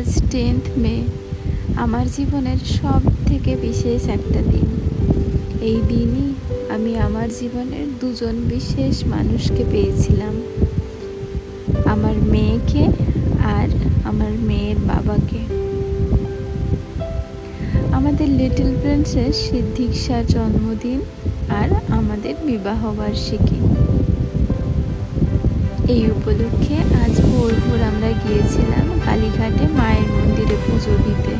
আজ টেন্থ মে, আমার জীবনের সব থেকে বিশেষ একটা দিন। এই দিনই আমি আমার জীবনের দুজন বিশেষ মানুষকে পেয়েছিলাম। আমার মেয়েকে আর আমার মেয়ের বাবাকে। আমাদের লিটল প্রিন্সেস সিদ্ধিক্ষার জন্মদিন আর আমাদের বিবাহ বার্ষিকী। এই উপলক্ষে আজ ভোর ভোর আমরা গিয়েছিলাম কালীঘাটে মায়ের মন্দিরে পুজো দিতে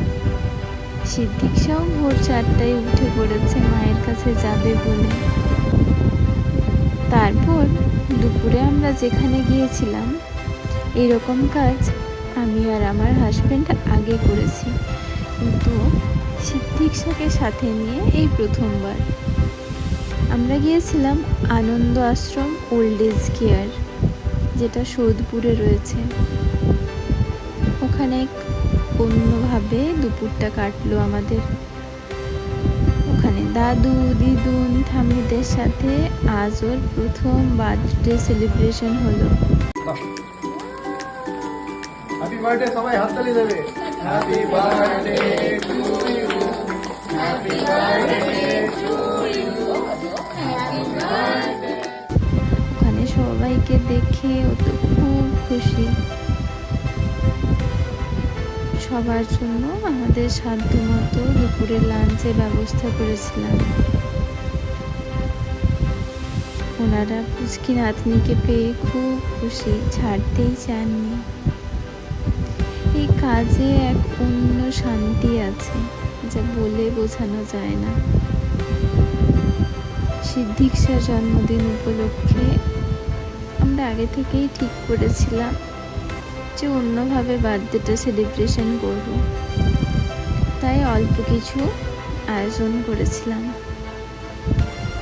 সিদ্দিকশাও ভোর চারটায় উঠে পড়েছে মায়ের কাছে যাবে বলে। তারপর দুপুরে আমরা যেখানে গিয়েছিলাম, এরকম কাজ আমি আর আমার হাজব্যান্ড আগে করেছি। কিন্তু সিদ্দিকশাকে সাথে নিয়ে এই প্রথমবার। আমরা গিয়েছিলাম Ananda Ashram old age care যেটা সোদপুরে রয়েছে। ওখানে অন্যভাবে দুপুরটা কাটলো আমাদের। ওখানে দাদু দিদুন ঠাম্মিদের সাথে আজ ওর প্রথম বার্থডে সেলিব্রেশন হলো। হ্যাপি বার্থডে সবাই হাততালি দেবে। Happy birthday to you happy birthday to ওখানে সবাইকে দেখে সবার জন্য আমাদের সাধ্য মতো দুপুরে লাঞ্চের ব্যবস্থা করেছিলাম। ওনারা পুচকি নাতনিকে পেয়ে খুব খুশি, ছাড়তেই চাননি। এই কাজে এক অন্য শান্তি আছে, যা বলে বোঝানো যায় না। সিদ্ধিক্ষার জন্মদিন উপলক্ষে আমরা আগে থেকেই ঠিক করেছিলাম। যে অন্যভাবে বার্থডেটা সেলিব্রেশন করব। তাই অল্প কিছু আয়োজন করেছিলাম।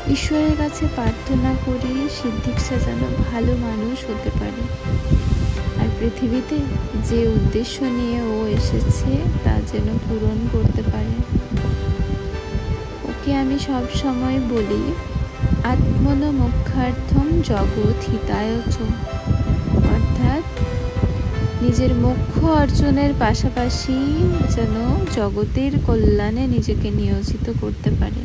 ঈশ্বরের কাছে প্রার্থনা করি সিদ্ধিক্ষা যেন ভালো মানুষ হতে পারে। আর পৃথিবীতে যে উদ্দেশ্য নিয়ে ও এসেছে তা যেন পূরণ করতে পারে। ওকে আমি সব সময় বলি আত্মন মোক্ষার্থম জগৎ হিতায়চ অর্থাৎ নিজের মুখ্য অর্জনের পাশাপাশি যেন জগতের কল্যাণে নিজেকে নিয়োজিত করতে পারে।